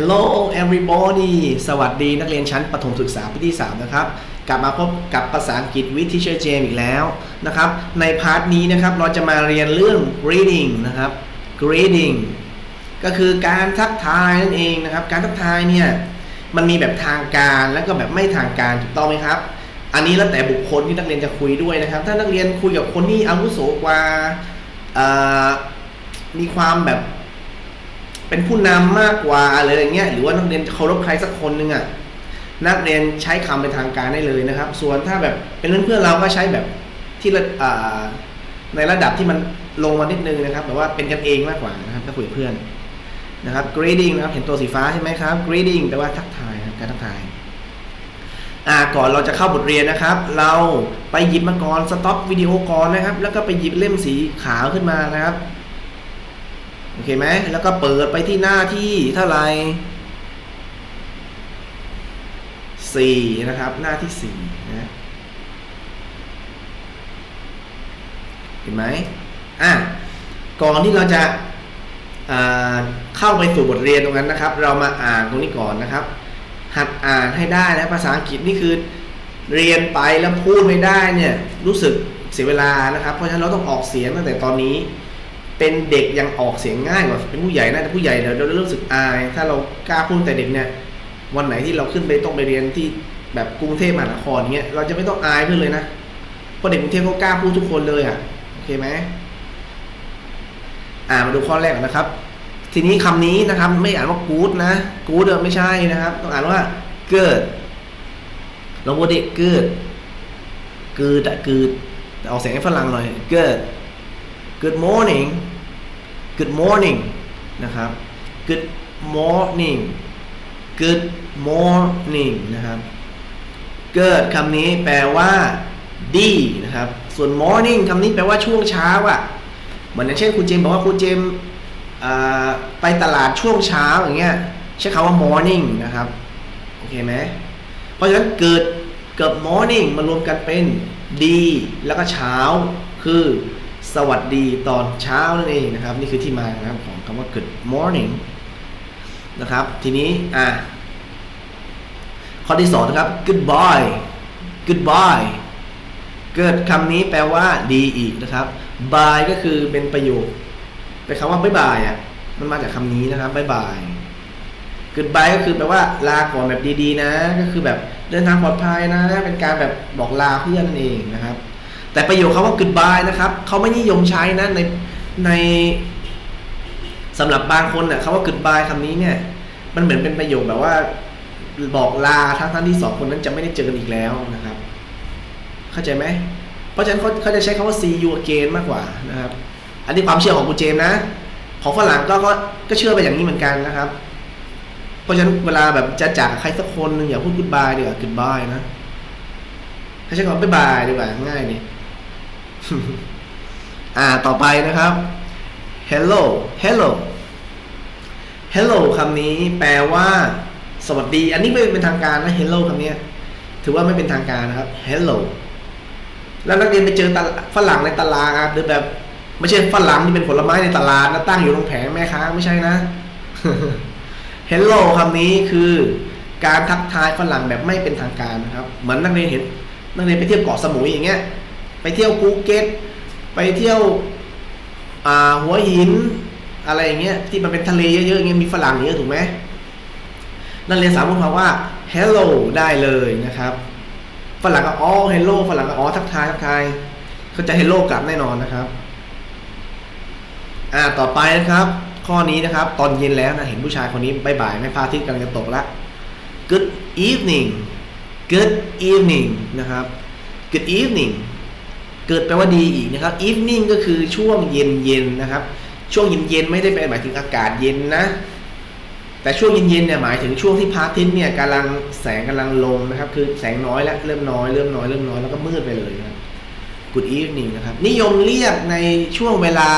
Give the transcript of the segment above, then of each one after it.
Hello everybody สวัสดีนักเรียนชั้นประถมศึกษาปีที่ 3 นะครับ กลับมาพบกับภาษาอังกฤษวิท Teacher Jam อีกแล้วนะครับ ในพาร์ทนี้นะครับเราจะมาเรียนเรื่อง greeting นะครับ greeting ก็คือการทักทายนั่นเองนะครับ การทักทายเนี่ยมันมีแบบทางการแล้วก็แบบไม่ทางการถูกต้องไหมครับ อันนี้แล้วแต่บุคคลที่นักเรียนจะคุยด้วยนะครับ ถ้านักเรียนคุยกับคนที่อาวุโสกว่ามีความแบบ เป็นผู้นำมากกว่าอะไรอย่างเงี้ยหรือว่านักเรียนเคารพใครสักคนหนึ่งอะนักเรียนใช้คำเป็นทางการได้เลยนะครับ ส่วนถ้าแบบเป็นเพื่อนเราก็ใช้แบบที่ระอ่าในระดับที่มันลงมานิดนึงนะครับแบบว่าเป็นกันเองมากกว่านะครับถ้าคุยเพื่อนนะครับ greeting นะครับ เห็นตัวสีฟ้าใช่ไหมครับ greeting แปลว่าทักทายครับการทักทายอ่าก่อนเราจะเข้าบทเรียนนะครับ เราไปหยิบมาก่อนสต็อปวิดีโอก่อนนะครับ แล้วก็ไปหยิบเล่มสีขาวขึ้นมานะครับ โอเคไหมแล้วก็เปิดไปที่หน้าที่เท่าไหร่สี่นะครับ หน้าที่สี่นะเห็นไหมอะก่อนที่เราจะเข้าไปสู่บทเรียนตรงนั้นนะครับ เรามาอ่านตรงนี้ก่อนนะครับ หัดอ่านให้ได้นะภาษาอังกฤษนี่คือเรียนไปแล้วพูดไม่ได้เนี่ยรู้สึกเสียเวลานะครับ เพราะฉะนั้นเราต้องออกเสียงตั้งแต่ตอนนี้ เป็นเด็กยังออกเสียงง่ายกว่าเป็นผู้ใหญ่นะแต่ผู้ใหญ่เดี๋ยวเรารู้สึกอาย ถ้าเรากล้าพูดแต่เด็กเนี่ยวันไหนที่เราขึ้นไปต้องไปเรียนที่แบบกรุงเทพมหานครเงี้ยเราจะไม่ต้องอายขึ้นเลยนะเพราะเด็กกรุงเทพเขากล้าพูดทุกคนเลยอะโอเคไหมอ่ามาดูข้อแรกก่อนนะครับ ทีนี้คำนี้นะครับไม่อ่านว่า good นะ good เออไม่ใช่นะครับ ต้องอ่านว่า good ลองพูดดิ good good อะ good ออกเสียงให้ฝรั่งหน่อย good good morning good morning นะครับ good morning good morning นะครับ good คำนี้แปลว่าดีนะครับ ส่วน morning คำนี้แปลว่าช่วงเช้าอะเหมือนอย่างเช่นคุณเจมบอกว่าคุณเจมไปตลาดช่วงเช้าอย่างเงี้ยใช้คำว่า morning นะครับ โอเคไหม เพราะฉะนั้นเกิดกับ morning มารวมกันเป็นดี แล้วก็เช้าคือ สวัสดีตอนเช้านั่นเองนะครับ นี่คือที่มานะครับของคำว่า good morning นะครับ ทีนี้อะข้อที่สองนะครับ goodbye goodbye เกิดคำนี้แปลว่าดีอีกนะครับ bye ก็คือเป็นประโยคเป็นคำว่าบ๊ายบายอะมันมาจากคำนี้นะครับบ๊ายบาย goodbye ก็คือแปลว่าลาก่อนแบบดีๆ นะ ก็คือแบบเดินทางปลอดภัยนะ เป็นการแบบบอกลาเพื่อนนั่นเองนะครับ แต่ประโยคคำว่า goodbye นะครับเขาไม่นิยมใช้นะในในสำหรับบางคนเน่ะคำว่า goodbye คำนี้เนี่ย มันเหมือนเป็นประโยคแบบว่า บอกลาทั้งทั้งที่สองคนนั้นจะไม่ได้เจอกันอีกแล้วนะครับ เข้าใจไหมเพราะฉะนั้นเขาเขาจะใช้คำว่า see you again มากกว่านะครับ อันนี้ความเชื่อของคุณเจมส์นะ ของฝรั่งก็ก็ก็เชื่อไปอย่างนี้เหมือนกันนะครับ เพราะฉะนั้นเวลาแบบจะจากใครสักคนหนึ่งอย่าพูด goodbye ดีกว่า goodbye นะให้ใช้คำว่า bye bye ดีกว่าง่ายดี อ่าต่อไปนะครับ hello hello hello คำนี้แปลว่า สวัสดี อันนี้ไม่เป็นทางการนะ hello คำนี้ถือว่าไม่เป็นทางการนะครับ hello แล้วนักเรียนไปเจอฝรั่งในตลาดหรือแบบ ไม่ใช่ฝรั่งที่เป็นผลไม้ในตลาดนะตั้งอยู่ตรงแผงแม่ค้าไม่ใช่นะ hello คำนี้คือการทักทายฝรั่งแบบไม่เป็นทางการนะครับ เหมือนนักเรียนเห็นนักเรียนไปเที่ยวเกาะสมุยอย่างเงี้ย ไปเที่ยวภูเก็ตไปเที่ยวหัวหินอะไรอย่างเงี้ยที่มันเป็นทะเลเยอะๆอย่างเงี้ยมีฝรั่งเยอะถูกไหมนักเรียนสามาพูดคำว่า hello ได้เลยนะครับฝรั่งก็อ๋อ hello ฝรั่งก็อ๋อทักทายทักทายเขาจะ hello กลับแน่นอนนะครับอ่าต่อไปนะครับ ข้อนี้นะครับ ตอนเย็นแล้วนะเห็นผู้ชายคนนี้บ่ายๆไม่พาทิตย์กำลังจะตกล้ว good evening good evening นะครับ good evening เกิดแปลว่าดีอีกนะครับ evening ก็คือช่วงเย็นเย็นนะครับ ช่วงเย็นเย็นไม่ได้แปลหมายถึงอากาศเย็นนะ แต่ช่วงเย็นๆเนี่ยหมายถึงช่วงที่พระอาทิตย์เนี่ยกำลังแสงกำลังลงนะครับ คือแสงน้อยแล้วเริ่มน้อยเริ่มน้อยเริ่มน้อยแล้วก็มืดไปเลยนะครับ good evening นะครับ นิยมเรียกในช่วงเวลา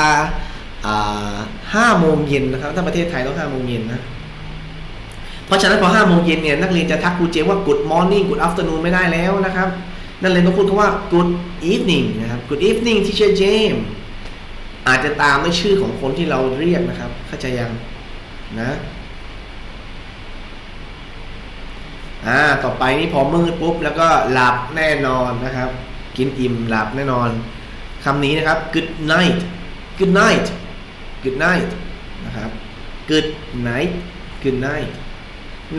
ห้าโมงเย็นนะครับ ถ้าประเทศไทยต้องห้าโมงเย็นนะเพราะฉะนั้นพอห้าโมงเย็นเนี่ยนักเรียนจะทักครูเจมว่า good morning good afternoon ไม่ได้แล้วนะครับ นักเรียต้องพูดคำว่า good evening นะครับ good evening teacher James อาจจะตามด้วยชื่อของคนที่เราเรียกนะครับ เข้าใจยังนะอ่าต่อไปนี่พอมืดปุ๊บ แล้วก็หลับแน่นอนนะครับ กินอิ่มหลับแน่นอนคำนี้นะครับ good night good night good night นะครับ good night good night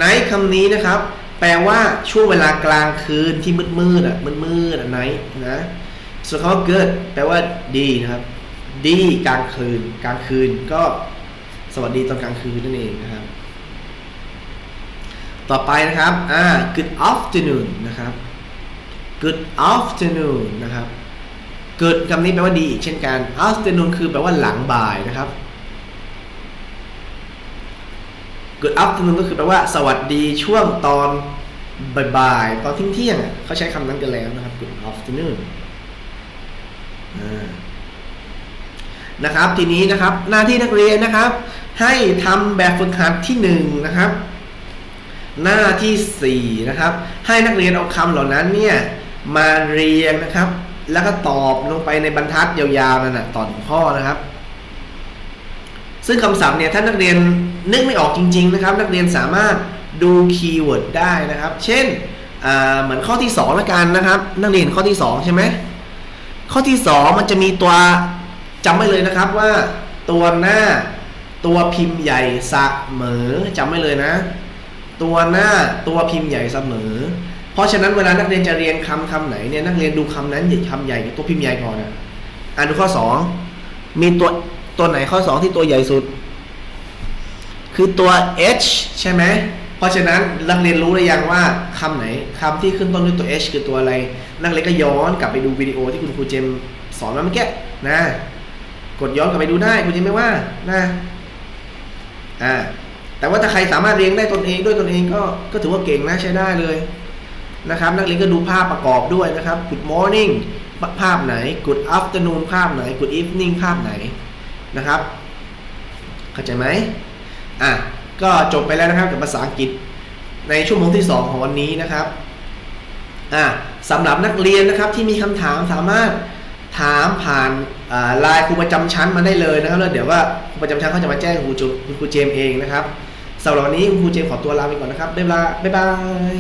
night คำนี้นะครับ แปลว่าช่วงเวลากลางคืนที่มืดมืดอะมืดมืดอะ night นะส่วนคำว่า good แปลว่าดีนะครับ ดีกลางคืน กลางคืนก็สวัสดีตอนกลางคืนนั่นเองนะครับ ต่อไปนะครับอ่า good afternoon นะครับ good afternoon นะครับ good คำนี้แปลว่าดีอีกเช่นกัน afternoon คือแปลว่าหลังบ่ายนะครับ good afternoon ก็คือแปลว่าสวัสดีช่วงตอนบ่ายๆตอนเที่ยงๆเขาใช้คำนั้นกันแล้วนะครับ good afternoon นะครับทีนี้นะครับหน้าที่นักเรียนนะครับ ให้ทำแบบฝึกหัดที่หนึ่งนะครับ หน้าที่สี่นะครับ ให้นักเรียนเอาคำเหล่านั้นเนี่ยมาเรียงนะครับ แล้วก็ตอบลงไปในบรรทัดยาวๆนั่นนะต่อหนึ่งข้อนะครับ ซึ่งคำศัพท์เนี่ยถ้านักเรียนนึกไม่ออกจริง ๆ นะครับ นักเรียนสามารถดูคีย์เวิร์ดได้นะครับ เช่นเหมือนข้อที่2ละกันนะครับ นักเรียนข้อที่ 2 ใช่ไหมข้อที่ 2 มันจะมีตัวจำไว้เลยนะครับว่าตัวหน้าตัวพิมพ์ใหญ่เสมอจำไว้เลยนะ ตัวหน้าตัวพิมพ์ใหญ่เสมอ เพราะฉะนั้นเวลานักเรียนจะเรียนคำคำไหนเนี่ยนักเรียนดูคำนั้นอย่าคำใหญ่กับตัวพิมพ์ใหญ่ก่อนนะอ่านดูข้อ 2 มีตัว ตัวไหนข้อ 2 ที่ตัวใหญ่สุด คือตัว h ใช่ไหมเพราะฉะนั้นนักเรียนรู้หรือยังว่าคำไหนคำที่ขึ้นต้นด้วยตัว h คือตัวอะไร นักเรียนก็ย้อนกลับไปดูวิดีโอที่คุณครูเจมสอนมาเมื่อกี้นะ กดย้อนกลับไปดูได้คุณเจมไม่ว่านะอ่าแต่ว่าถ้าใครสามารถเรียงได้ตนเองด้วยตนเองก็ก็ถือว่าเก่งนะใช้ได้เลยนะครับ นักเรียนก็ดูภาพประกอบด้วยนะครับ Good morning ภาพไหน Good afternoon ภาพไหน Good evening ภาพไหน นะครับ เข้าใจไหมอะก็จบไปแล้วนะครับกับภาษาอังกฤษในชั่วโมงที่ 2 ของวันนี้นะครับอะสำหรับนักเรียนนะครับที่มีคำถามสามารถถามผ่านไลน์ครูประจำชั้นมาได้เลยนะครับแล้วเดี๋ยวว่าครูประจำชั้นเขาจะมาแจ้งครูจูคุณครูเจมเองนะครับสำหรับวันนี้คุณครูเจมขอตัวลาไปก่อนนะครับบ๊ายบายบ๊ายบาย